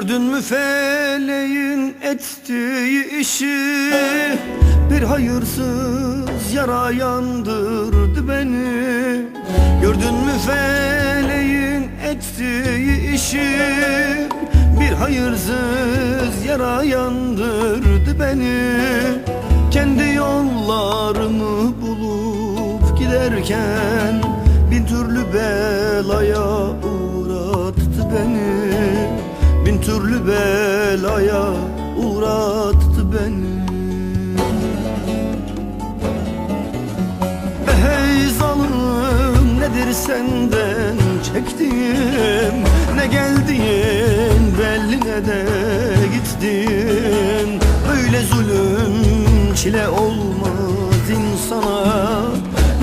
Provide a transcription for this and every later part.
Gördün mü feleğin ettiği işi? Bir hayırsız yara yandırdı beni. Gördün mü feleğin ettiği işi? Bir hayırsız yara yandırdı beni. Kendi yollarımı bulup giderken Bin türlü belaya Türlü belaya uğrattı beni. Hey zalim nedir senden çektiğim? Ne geldiğin belli ne de gittin Böyle zulüm çile olmaz insana.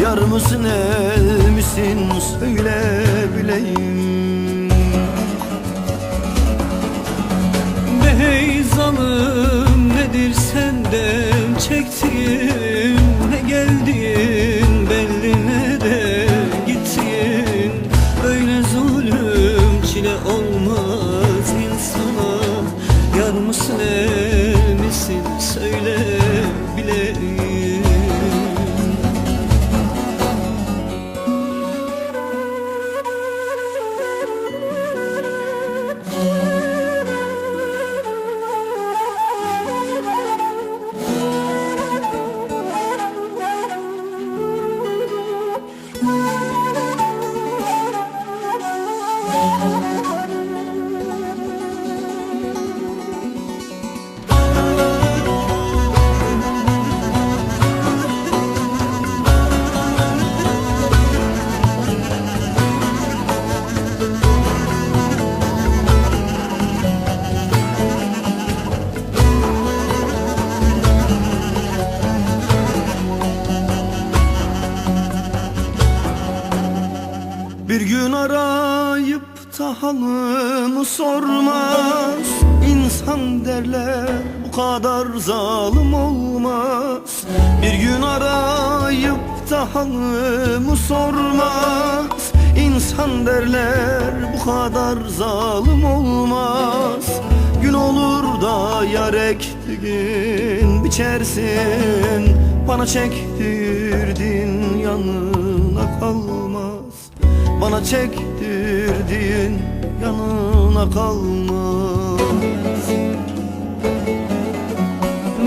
Yar mısın el misin? Söyle bileyim hey Bir gün arayıp da halımı sormaz. İnsan derler bu kadar zalim olmaz. Bir gün arayıp da halımı sormaz. İnsan derler bu kadar zalim olmaz. Gün olur da yar ektiğin biçersin. Bana çektirdin yanına kalmaz bana çektirdiğin yanına kalmaz.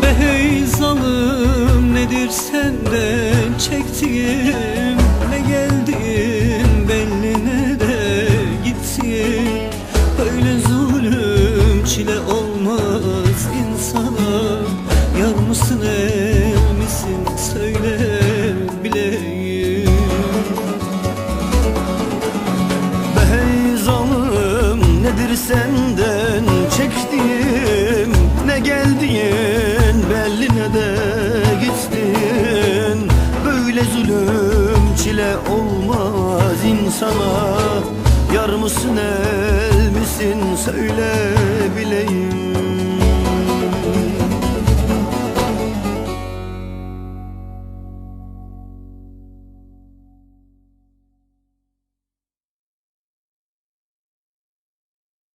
Be hey zalim nedir senden çektiğim nedir senden çektiğim Ne geldiğin belli ne de gittin. Böyle zulüm çile olmaz insana. Yar mısın el misin söyle bileyim